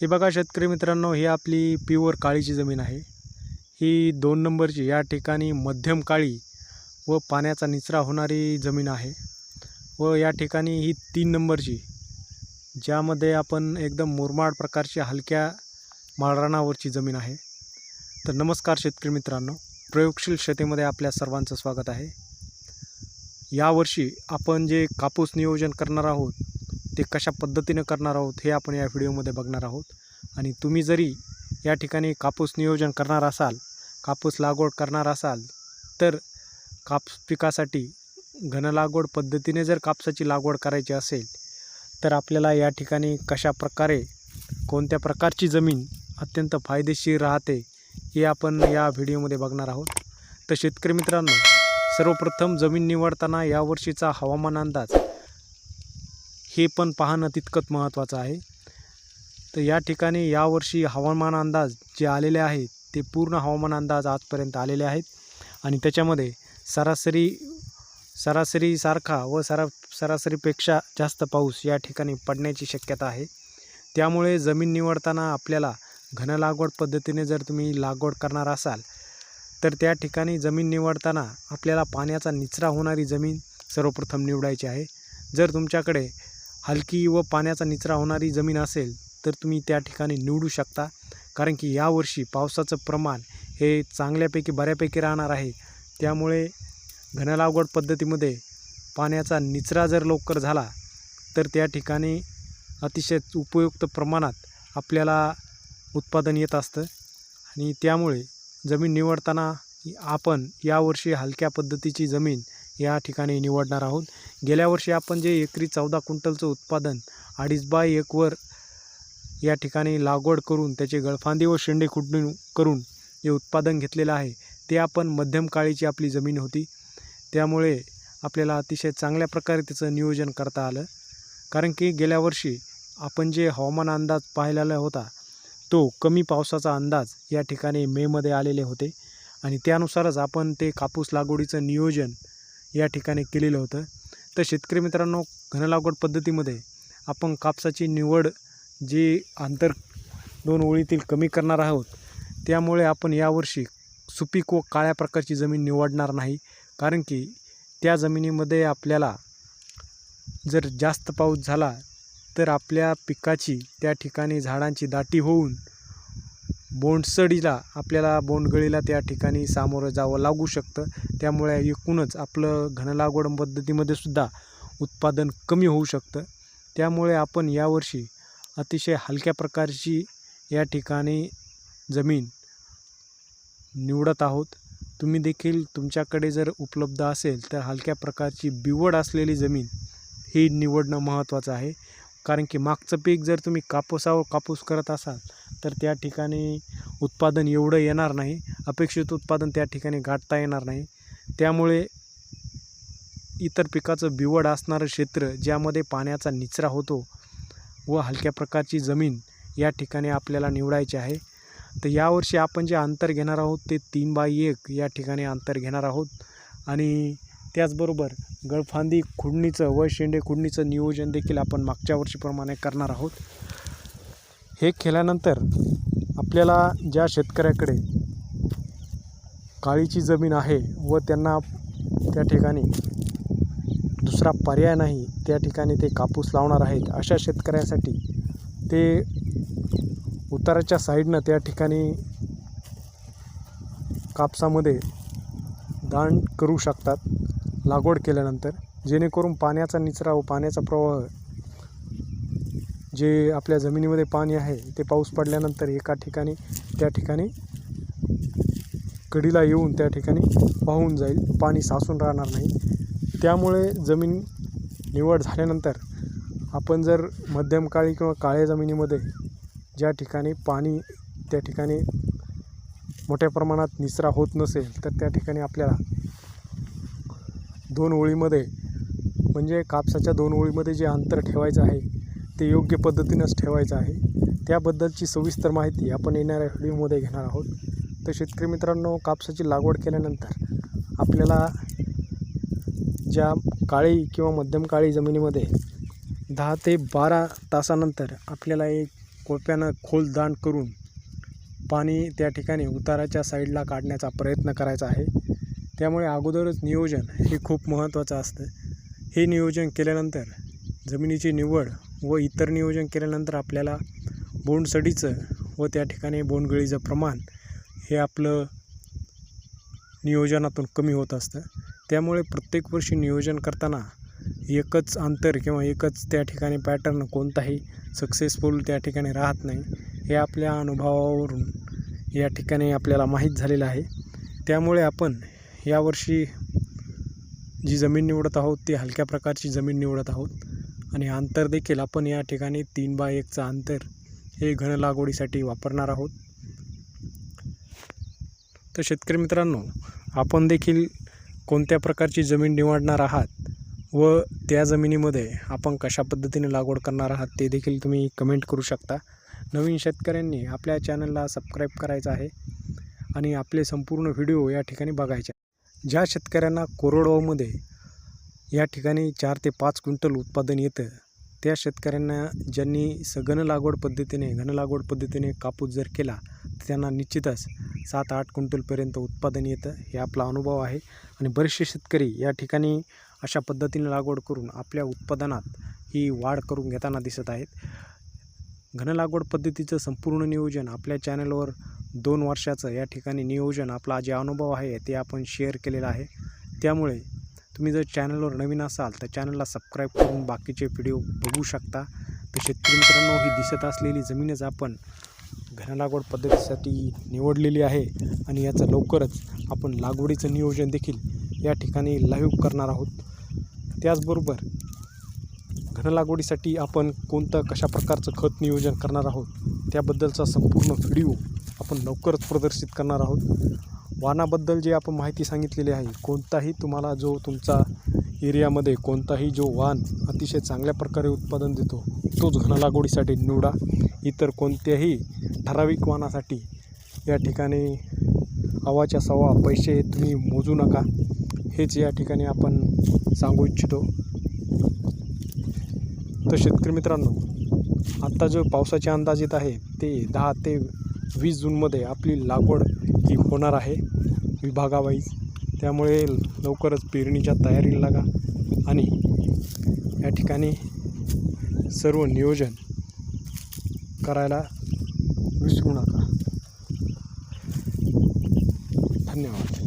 हे बघा शेतकरी मित्रांनो ही आपली प्युअर काळीची जमीन आहे. ही दोन नंबरची या ठिकाणी मध्यम काळी व पाण्याचा निचरा होणारी जमीन आहे व या ठिकाणी ही तीन नंबरची ज्यामध्ये आपण एकदम मुरमाड प्रकारची हलक्या माळरानावरची जमीन आहे. तर नमस्कार शेतकरी मित्रांनो प्रयोगशील शेतीमध्ये आपल्या सर्वांचं स्वागत आहे. यावर्षी आपण जे कापूस नियोजन करणार आहोत ते कशा पद्धतीनं करणार आहोत हे आपण या व्हिडिओमध्ये बघणार आहोत. आणि तुम्ही जरी या ठिकाणी कापूस नियोजन करणार असाल कापूस लागवड करणार असाल तर कापूस पिकासाठी घनलागवड पद्धतीने जर कापसाची लागवड करायची असेल तर आपल्याला या ठिकाणी कशा प्रकारे कोणत्या प्रकारची जमीन अत्यंत फायदेशीर राहते हे आपण या व्हिडिओमध्ये बघणार आहोत. तर शेतकरी मित्रांनो सर्वप्रथम जमीन निवडताना यावर्षीचा हवामान अंदाज हे पण पाहणं तितकंच महत्त्वाचं आहे. तर या ठिकाणी यावर्षी हवामान अंदाज जे आलेले आहेत ते पूर्ण हवामान अंदाज आजपर्यंत आलेले आहेत. आणि त्याच्यामध्ये सरासरी सरासरीसारखा व सरा सरासरीपेक्षा जास्त पाऊस या ठिकाणी पडण्याची शक्यता आहे. त्यामुळे जमीन निवडताना आपल्याला घन लागवड पद्धतीने जर तुम्ही लागवड करणार असाल तर त्या ठिकाणी जमीन निवडताना आपल्याला पाण्याचा निचरा होणारी जमीन सर्वप्रथम निवडायची आहे. जर तुमच्याकडे हलकी व पाण्याचा निचरा होणारी जमीन असेल तर तुम्ही त्या ठिकाणी निवडू शकता. कारण की यावर्षी पावसाचं प्रमाण हे चांगल्यापैकी बऱ्यापैकी राहणार आहे. त्यामुळे घनलागवड पद्धतीमध्ये पाण्याचा निचरा जर लवकर झाला तर त्या ठिकाणी अतिशय उपयुक्त प्रमाणात आपल्याला उत्पादन येत असतं. आणि त्यामुळे जमीन निवडताना आपण यावर्षी हलक्या पद्धतीची जमीन या ठिकाणी निवडणार आहोत. गेल्या वर्षी आपण जे एकरी चौदा क्विंटलचं उत्पादन अडीच बाय एकवर या ठिकाणी लागवड करून त्याचे गळफांदी व शेंडे खुडून करून जे उत्पादन घेतलेलं आहे. ते आपण मध्यम काळीची आपली जमीन होती. त्यामुळे आपल्याला अतिशय चांगल्या प्रकारे त्याचं नियोजन करता आलं. कारण की गेल्या वर्षी आपण जे हवामान अंदाज पाहिलेला होता तो कमी पावसाचा अंदाज या ठिकाणी मेमध्ये आलेले होते. आणि त्यानुसारच आपण ते कापूस लागवडीचं नियोजन या ठिकाणी केलेलं होतं. तर शेतकरी मित्रांनो घनलागवड पद्धतीमध्ये आपण कापसाची निवड जी आंतर दोन ओळीतील कमी करणार आहोत त्यामुळे आपण यावर्षी सुपीक व काळ्या प्रकारची जमीन निवडणार नाही. कारण की त्या जमिनीमध्ये आपल्याला जर जास्त पाऊस झाला तर आपल्या पिकाची त्या ठिकाणी झाडांची दाटी होऊन बोंडसडीला आपल्याला बोंडगळीला त्या ठिकाणी सामोरं जावं लागू शकतं. त्यामुळे एकूणच आपलं घनलागवड पद्धतीमध्ये सुद्धा उत्पादन कमी होऊ शकतं. त्यामुळे आपण यावर्षी अतिशय हलक्या प्रकारची या ठिकाणी जमीन निवडत आहोत. तुम्ही देखील तुमच्याकडे जर उपलब्ध असेल तर हलक्या प्रकारची बिवड असलेली जमीन ही निवडणं महत्त्वाचं आहे. कारण की मागचं पीक जर तुम्ही कापूसावर कापूस करत असाल तर त्या ठिकाणी उत्पादन एवढं येणार नाही. अपेक्षित उत्पादन त्या ठिकाणी गाठता येणार नाही. त्यामुळे इतर पिकाचं बिवड असणारं क्षेत्र ज्यामध्ये पाण्याचा निचरा होतो व हलक्या प्रकारची जमीन या ठिकाणी आपल्याला निवडायची आहे. तर यावर्षी आपण जे अंतर घेणार आहोत ते तीन बाय एक या ठिकाणी अंतर घेणार आहोत. आणि त्याचबरोबर गळफांदी खुडणीचं व शेंडे खुडणीचं नियोजन देखील आपण मागच्या वर्षीप्रमाणे करणार आहोत. हे केल्यानंतर आपल्याला ज्या शेतकऱ्याकडे काळीची जमीन आहे व त्यांना त्या ठिकाणी दुसरा पर्याय नाही त्या ठिकाणी ते कापूस लावणार आहेत अशा शेतकऱ्यासाठी ते उताराच्या साईडनं त्या ठिकाणी कापसामध्ये दाण करू शकतात लागवड केल्यानंतर. जेणेकरून पाण्याचा निचरा व पाण्याचा प्रवाह जे आपल्या जमिनीमध्ये पाणी आहे ते पाऊस पडल्यानंतर एका ठिकाणी त्या ठिकाणी कडीला येऊन त्या ठिकाणी वाहून जाईल पाणी साचून राहणार नाही. त्यामुळे जमीन निवड झाल्यानंतर आपण जर मध्यम काळी किंवा काळ्या जमिनीमध्ये ज्या ठिकाणी पाणी त्या ठिकाणी मोठ्या प्रमाणात निचरा होत नसेल तर त्या ठिकाणी आपल्याला दोन ओळीमध्ये म्हणजे कापसाच्या दोन ओळीमध्ये जे अंतर ठेवायचं आहे ते योग्य पद्धतीनंच ठेवायचं आहे. त्याबद्दलची सविस्तर माहिती आपण येणाऱ्या व्हिडिओमध्ये घेणार आहोत. तर शेतकरी मित्रांनो कापसाची लागवड केल्यानंतर आपल्याला ज्या काळी किंवा मध्यम काळी जमिनीमध्ये दहा ते बारा तासानंतर आपल्याला एक कोप्यानं खोल दांड करून पाणी त्या ठिकाणी उताराच्या साईडला काढण्याचा प्रयत्न करायचा आहे. त्यामुळे अगोदरच नियोजन हे खूप महत्त्वाचं असतं. हे नियोजन केल्यानंतर जमिनीची निवड व इतर नियोजन केल्यानंतर आपल्याला बोंडसडीचं व त्या ठिकाणी बोंडगळीचं प्रमाण हे आपलं नियोजनातून कमी होत असतं. त्यामुळे प्रत्येक वर्षी नियोजन करताना एकच अंतर किंवा एकच त्या ठिकाणी पॅटर्न कोणताही सक्सेसफुल त्या ठिकाणी राहत नाही हे आपल्या अनुभवावरून या ठिकाणी आपल्याला माहीत झालेलं आहे. त्यामुळे आपण यावर्षी जी जमीन निवडत आहोत ती हलक्या प्रकारची जमीन निवडत आहोत. आणि अंतर देखील आपण या ठिकाणी तीन बाय एकचं अंतर हे घन लागवडीसाठी वापरणार आहोत. तर शेतकरी मित्रांनो आपण देखील कोणत्या प्रकारची जमीन निवडणार आहात व त्या जमिनीमध्ये आपण कशा पद्धतीने लागवड करणार आहात ते देखील तुम्ही कमेंट करू शकता. नवीन शेतकऱ्यांनी आपल्या चॅनलला सबस्क्राईब करायचं आहे आणि आपले संपूर्ण व्हिडिओ या ठिकाणी बघायचे. ज्या शेतकऱ्यांना कोरडवाहूमध्ये या ठिकाणी चार ते पाच क्विंटल उत्पादन येतं. त्या शेतकऱ्यांना ज्यांनी सघन लागवड पद्धतीने घन लागवड पद्धतीने कापूस जर केला तर त्यांना निश्चितच सात आठ क्विंटलपर्यंत उत्पादन येतं. हे आपला अनुभव आहे. आणि बरेचसे शेतकरी या ठिकाणी अशा पद्धतीने लागवड करून आपल्या उत्पादनात ही वाढ करून घेताना दिसत आहेत. घन लागवड पद्धतीचं संपूर्ण नियोजन आपल्या चॅनलवर दोन वर्षाचं या ठिकाणी नियोजन आपला जे अनुभव आहे ते आपण शेअर केलेला आहे. त्यामुळे तुम्ही जर चॅनलवर नवीन असाल तर चॅनलला सबस्क्राईब करून बाकीचे व्हिडिओ बघू शकता. तर शेतकरी मित्रांनो ही दिसत असलेली जमीनच आपण घनलागवड पद्धतीसाठी निवडलेली आहे आणि याचं लवकरच आपण लागवडीचं नियोजन देखील या ठिकाणी लाईव्ह करणार आहोत. त्याचबरोबर घनलागवडीसाठी आपण कोणतं कशा प्रकारचं खत नियोजन करणार आहोत त्याबद्दलचा संपूर्ण व्हिडिओ आपण लवकरच प्रदर्शित करणार आहोत. वाणाबद्दल जे आपण माहिती सांगितलेली आहे कोणताही तुम्हाला जो तुमचा एरियामध्ये कोणताही जो वाण अतिशय चांगल्या प्रकारे उत्पादन देतो तोच घन लागवडीसाठी निवडा. इतर कोणत्याही ठराविक वाणासाठी या ठिकाणी हवाच्या सवा पैसे तुम्ही मोजू नका. हेच या ठिकाणी आपण सांगू इच्छितो. तर शेतकरी मित्रांनो आत्ता जो पावसाचे अंदाज येत आहे ते दहा ते वीस जूनमध्ये आपली लागवड ही होणार आहे विभागावाईज. त्यामुळे लवकरच पेरणीच्या तयारीला लागा आणि या ठिकाणी सर्व नियोजन करायला विसरू नका. धन्यवाद.